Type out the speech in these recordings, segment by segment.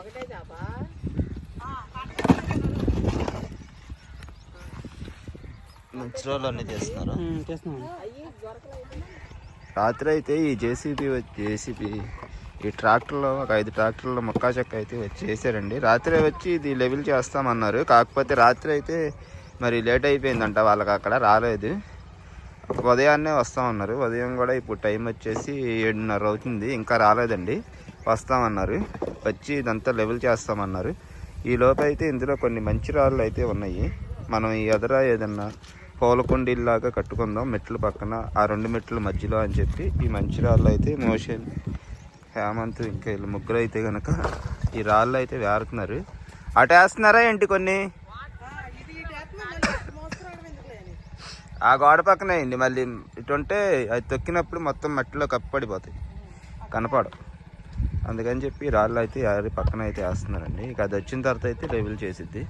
ఒకటే చేప మంచి రోజులు అన్నీ చేస్తున్నారు. రాత్రి అయితే ఈ జేసీబీ జేసీబీ ఈ ట్రాక్టర్లో ఒక ఐదు ట్రాక్టర్లో మొక్కా చెక్క అయితే వచ్చి చేశారండి. రాత్రి వచ్చి ఇది లెవెల్ చేస్తామన్నారు. కాకపోతే రాత్రి అయితే మరి లేట్ అయిపోయిందంట వాళ్ళకి అక్కడ రాలేదు. ఉదయాన్నే వస్తామన్నారు. ఉదయం కూడా ఇప్పుడు టైం వచ్చేసి ఏడున్నర అవుతుంది ఇంకా రాలేదండి. వస్తామన్నారు. వచ్చి ఇదంతా లెవెల్ చేస్తామన్నారు. ఈ లోపైతే అయితే ఇందులో కొన్ని మంచి రాళ్ళు అయితే ఉన్నాయి. మనం ఈ ఎదర ఏదన్నా పూలకుండీలాగా కట్టుకుందాం మెట్ల పక్కన ఆ రెండు మెట్ల మధ్యలో అని చెప్పి ఈ మంచి రాళ్ళు అయితే మోషన్ హేమంత్ ఇంకా వీళ్ళు ముగ్గురు అయితే కనుక ఈ రాళ్ళు అయితే వేరుతున్నారు. అటు వేస్తున్నారా ఏంటి కొన్ని? ఆ గోడ పక్కనే అండి మళ్ళీ ఇటు ఉంటే అది తొక్కినప్పుడు మొత్తం మట్టిలో కప్పడిపోతాయి కనపడవు. అందుకని చెప్పి రాళ్ళు అయితే పక్కన అయితే వేస్తున్నారండి. ఇక అది వచ్చిన తర్వాత అయితే లెవెల్ చేసిద్ది.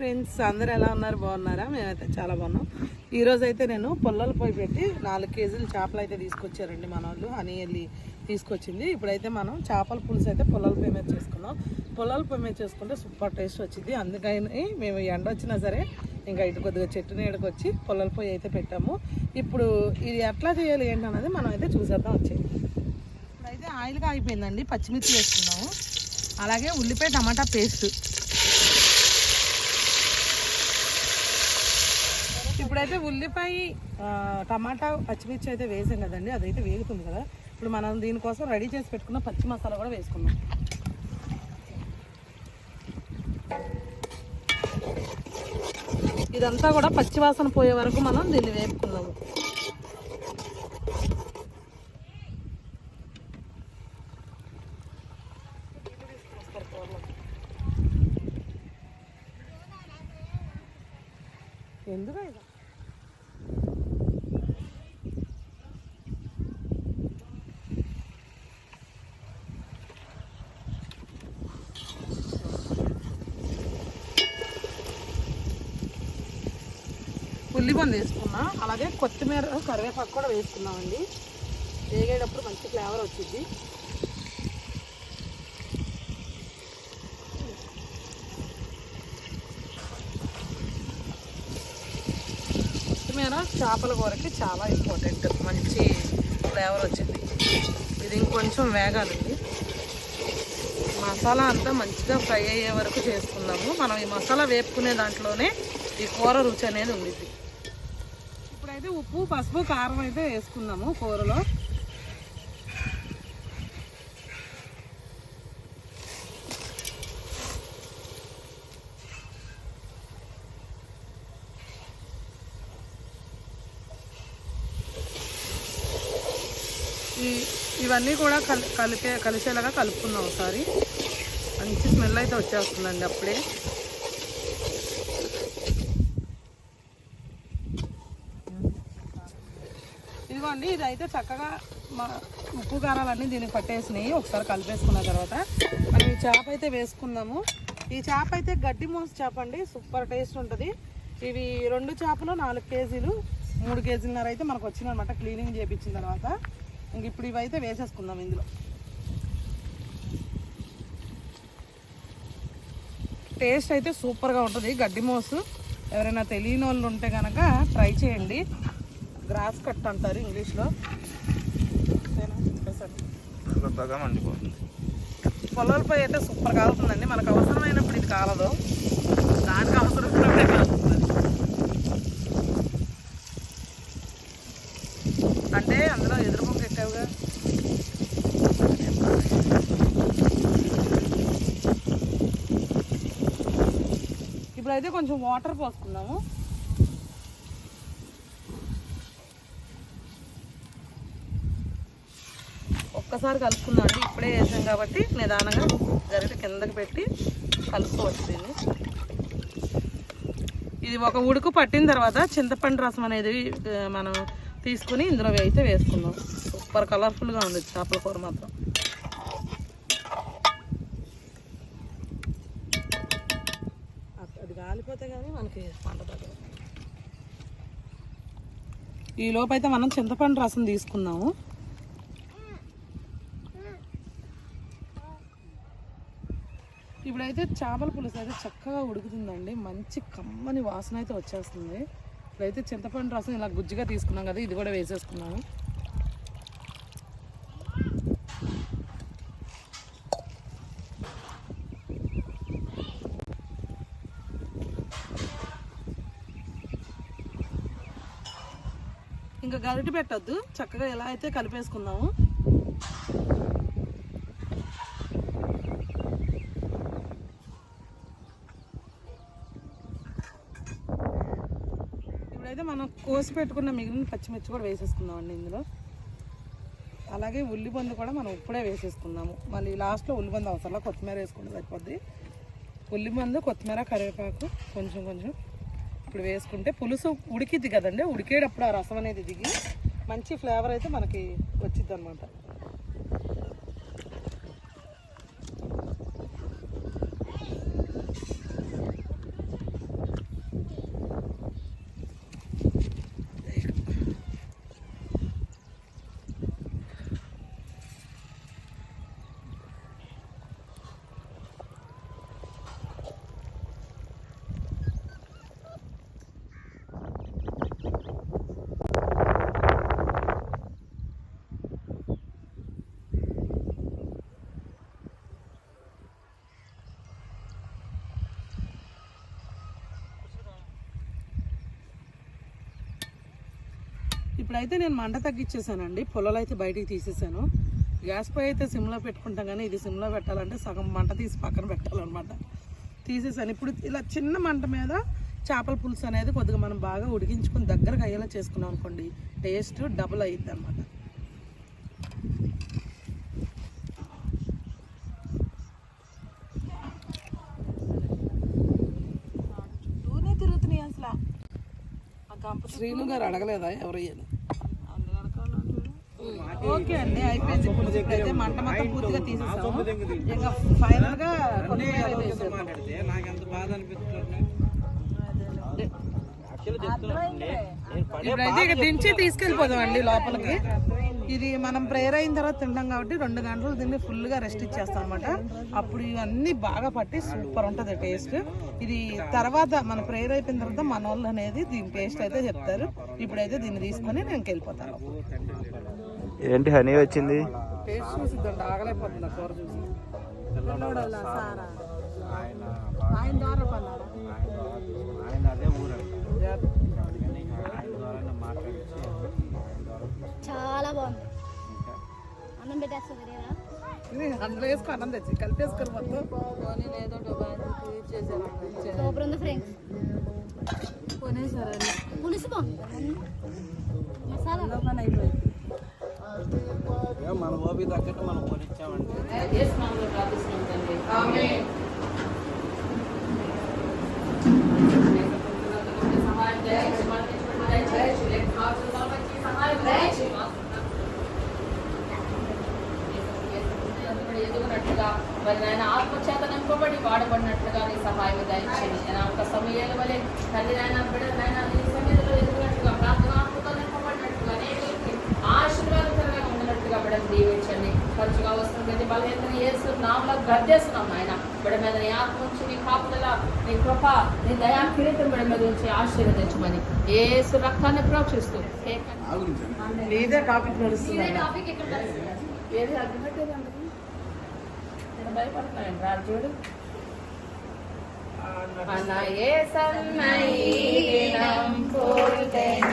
ఫ్రెండ్స్ అందరు ఎలా ఉన్నారు? బాగున్నారా? మేమైతే చాలా బాగున్నాం. ఈరోజు అయితే నేను పొల్లలు పొయ్యి పెట్టి నాలుగు కేజీలు చేపలు అయితే తీసుకొచ్చారండి మన వాళ్ళు హనీ వెళ్ళి తీసుకొచ్చింది. ఇప్పుడైతే మనం చేపల పులుసు అయితే పొల్లల పొయ్యి మీద చేసుకున్నాం. పొల్లల పొయ్యి మీద చేసుకుంటే సూపర్ టేస్ట్ వచ్చింది. అందుకని మేము ఎండ వచ్చినా సరే ఇంకా ఇటు కొద్దిగా చెట్టు నీడకు వచ్చి పొల్లల పొయ్యి అయితే పెట్టాము. ఇప్పుడు ఇది ఎట్లా చేయాలి ఏంటన్నది మనం అయితే చూసేద్దాం వచ్చేది. ఇప్పుడైతే ఆయిల్గా అయిపోయిందండి. పచ్చిమిర్చి వేసుకున్నాము. అలాగే ఉల్లిపాయ టమాటా పేస్ట్. ఇప్పుడైతే ఉల్లిపాయ టమాటా పచ్చిమిర్చి అయితే వేసాం కదండి అదైతే వేగుతుంది కదా. ఇప్పుడు మనం దీనికోసం రెడీ చేసి పెట్టుకున్న పచ్చి మసాలా కూడా వేసుకుందాం. ఇదంతా కూడా పచ్చి వాసన పోయే వరకు మనం దీన్ని వేపుకున్నాము ఎందుకు ఇది? ఉల్లిపంది వేసుకున్నా. అలాగే కొత్తిమీర కరివేపాకు కూడా వేసుకున్నామండి. వేగేటప్పుడు మంచి ఫ్లేవర్ వచ్చింది కొత్తిమీర చేపల కూరకి చాలా ఇంపార్టెంట్. మంచి ఫ్లేవర్ వచ్చింది. ఇది ఇంకొంచెం వేగాలండి. మసాలా అంతా మంచిగా ఫ్రై అయ్యే వరకు చేసుకుందాము. మనం ఈ మసాలా వేపుకునే దాంట్లోనే ఈ కూర రుచి అనేది ఉండిద్ది. అయితే ఉప్పు పసుపు కారం అయితే వేసుకున్నాము కూరలో. ఇవన్నీ కూడా కలి కలిపే కలిసేలాగా కలుపుకున్నాం ఒకసారి. మంచి స్మెల్ అయితే వచ్చేస్తుందండి అప్పుడే. అండి. ఇది అయితే చక్కగా మా ఉప్పు కారాలన్నీ దీనికి పట్టేసినాయి. ఒకసారి కలిపేసుకున్న తర్వాత మనం ఈ చేప అయితే వేసుకుందాము. ఈ చేప అయితే గడ్డి మోస చేప అండి. సూపర్ టేస్ట్ ఉంటుంది. ఇవి రెండు చేపలు నాలుగు కేజీలు మూడు కేజీలన్నర అయితే మనకు వచ్చిందనమాట క్లీనింగ్ చేయించిన తర్వాత ఇంక ఇప్పుడు ఇవైతే వేసేసుకుందాం ఇందులో. టేస్ట్ అయితే సూపర్గా ఉంటుంది. గడ్డి మోసు ఎవరైనా తెలియని వాళ్ళు ఉంటే కనుక ట్రై చేయండి. గ్రాస్ కట్ అంటారు ఇంగ్లీష్లో. బాగా మండిపోతుంది పొలాలపై అయితే సూపర్ కాలుతుందండి మనకు అవసరమైనప్పుడు ఇది కాలదు. దానికి అవసరమైనప్పుడే కాలుతుంది. అంటే అందులో ఎదురు బొక్క పెట్టావుగా? ఇప్పుడైతే కొంచెం వాటర్ పోసుకుందాము. ఒక్కసారి కలుపుకుందాం అండి ఇప్పుడే వేసాం కాబట్టి నిదానంగా గరిట కిందకి పెట్టి కలుపుకోవచ్చు దీన్ని. ఇది ఒక ఉడుకు పట్టిన తర్వాత చింతపండు రసం అనేది మనం తీసుకుని ఇందులో అయితే వేసుకుందాం. సూపర్ కలర్ఫుల్గా ఉంది చేపల కూర మాత్రం. అది కాలిపోతే కానీ మనకి పంట తగ్గదు. ఈ లోపైతే మనం చింతపండు రసం తీసుకుందాము. అయితే చేపల పులుసు అయితే చక్కగా ఉడుకుతుందండి. మంచి కమ్మని వాసన అయితే వచ్చేస్తుంది. ఇప్పుడైతే చింతపండు రసం ఇలా గుజ్జుగా తీసుకున్నాం కదా ఇది కూడా వేసేసుకున్నాము ఇంకా గరిటి పెట్టద్దు చక్కగా ఎలా అయితే కలిపేసుకున్నాము. అయితే మనం కోసి పెట్టుకున్న మిగిలిన పచ్చిమిర్చి కూడా వేసేసుకుందామండి ఇందులో. అలాగే ఉల్లిపందు కూడా మనం ఇప్పుడే వేసేసుకుందాము. మళ్ళీ లాస్ట్లో ఉల్లిపందు అవసరం కొత్తిమీర వేసుకుంటే సరిపోద్ది. ఉల్లిపందు కొత్తిమీర కరివేపాకు కొంచెం కొంచెం ఇప్పుడు వేసుకుంటే పులుసు ఉడికిద్ది కదండి. ఉడికేటప్పుడు ఆ రసం అనేది దిగి మంచి ఫ్లేవర్ అయితే మనకి వచ్చిద్ది అనమాట ఇప్పుడైతే నేను మంట తగ్గించేసానండి పొలాలు అయితే బయటికి తీసేసాను. గ్యాస్ పై అయితే సిమ్లో పెట్టుకుంటాం కానీ ఇది సిమ్లో పెట్టాలంటే సగం మంట తీసి పక్కన పెట్టాలన్నమాట. తీసేసాను. ఇప్పుడు ఇలా చిన్న మంట మీద చేపల పులుసు అనేది కొద్దిగా మనం బాగా ఉడికించుకొని దగ్గరకు అయ్యేలా చేసుకున్నాం అనుకోండి టేస్ట్ డబుల్ అయ్యిద్ది అనమాట తిరుగుతున్నాయి అసలు. శ్రీను గారు అడగలేదా ఎవరయ్యాను ఓకే అండి అయిపోయింది. ఇప్పుడైతే మంట మొత్తం పూర్తిగా తీసేసాము. ఇంకా ఫైనల్గా అయితే. ఇప్పుడైతే ఇక దించి తీసుకెళ్ళిపోదాం అండి లోపలికి. ఇది మనం ప్రేయర్ అయిన తర్వాత తింటాం కాబట్టి రెండు గంటలు తిని ఫుల్గా రెస్ట్ ఇచ్చేస్తాం అనమాట అప్పుడు ఇవన్నీ బాగా పట్టి సూపర్ ఉంటుంది టేస్ట్. ఇది తర్వాత మన ప్రేయర్ అయిపోయిన తర్వాత మన వాళ్ళు అనేది దీని టేస్ట్ అయితే చెప్తారు. ఇప్పుడైతే దీన్ని తీసుకొని నేను వెళ్ళిపోతాను ఏంటి హనీ వచ్చింది? చాలా బాగుంది. అన్నం పెట్టేస్తుంది అందులో వేసుకొని అన్నం తెచ్చి కలిపేసుకొని మొత్తం. సూపర్ ఉంది ఫ్రెండ్స్ పులుసు బాగుంది. మసాలా. మన ఓపి తగ్గట్టు మనం కొనిచ్చామండి ఎదుగునట్లుగా మరి నాయన ఆత్మచేత నింపబడి వాడబడినట్లుగా నీ సహాయం దయచేయండి. నేను ఒక సమయాల వలె తల్లి నాయన బిడ్డ ఖర్చుగా వస్తున్న ప్రతి బలహీనతను యేసు నామలో గర్దేస్తున్నాం నాయన. బిడ్డ మీద నీ ఆత్మ ఉంచి నీ కాపుదల నీ కృప నీ దయా కిరీటం బిడ్డ మీద ఉంచి ఆశీర్వదించమని ఏసు రక్తాన్ని ప్రోక్షిస్తూ. నీదే టాపిక్ నడుస్తుంది ఏది అగ్గిపెట్టేదండి నేను భయపడుతున్నాను రా చూడు. మన ఏ పూర్తెను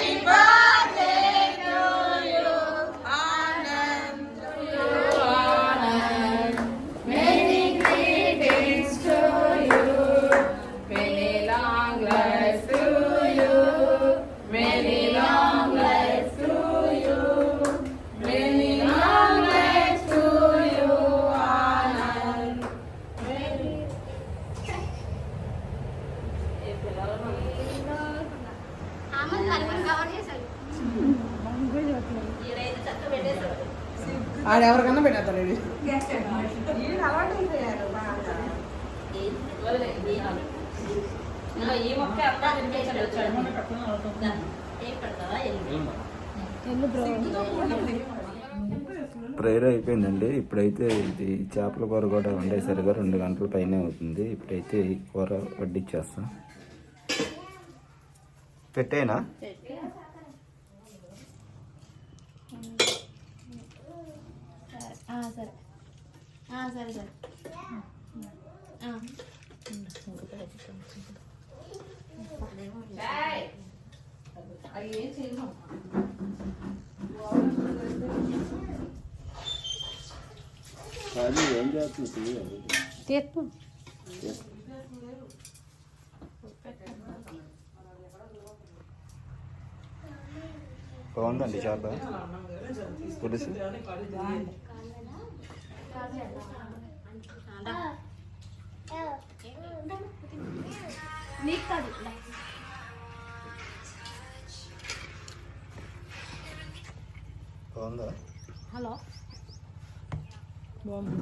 Happy birthday. ఆడ ఎవరికన్నా పెట్టేస్తారు ఇది. ఈ మొక్క అంతా తినిపించాలి వచ్చాడు ఏం పెడతావా ప్రేయర్ అయిపోయిందండి. ఇప్పుడైతే ఇది చేపల కూర కూడా వండేసరిగా రెండు గంటల పైన అవుతుంది. ఇప్పుడైతే ఈ కూర వడ్డిచ్చేస్తాం. పెట్టేనా? ఏం చేస్తుంది తీర్పు బాగుందండి చేప. పులుసు బాగుందా? హలో. బాగుంది.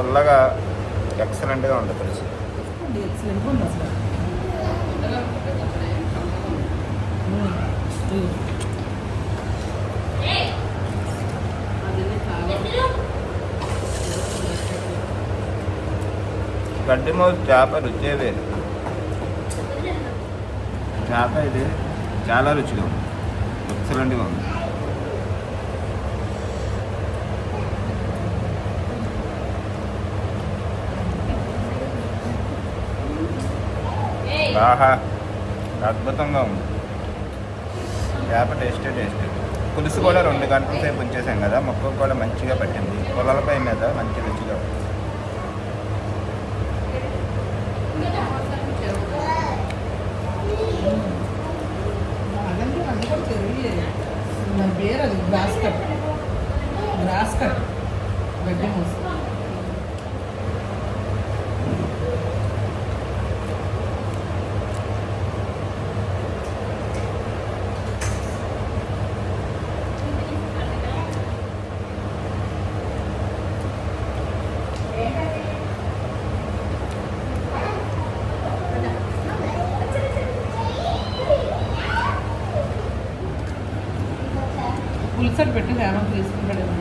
పుల్లగా ఎక్సలెంట్గా ఉంటుంది పులుసు చాలా గడ్డి మోసు చేప రుచే వేరు చేప ఇది చాలా రుచిగా ఉంది. ఎక్సలెంట్గా ఉంది. ఆహా అద్భుతంగా ఉంది. చేప టేస్ట్ టేస్ట్ పులుసు కూడా రెండు గంటల సేపు ఉంచేసాం కదా మొక్క కూడా మంచిగా పట్టింది. పొలాలపై మీద మంచి రుచిగా ఉంది అదంటే అది కూడా చెరువు దాని పేరు అది గ్రాస్ కట్ గ్రాస్ కట్ గడ్డి మూసి పులిసెట్ పెట్టి హేమంత్ తీసుకుంటాడు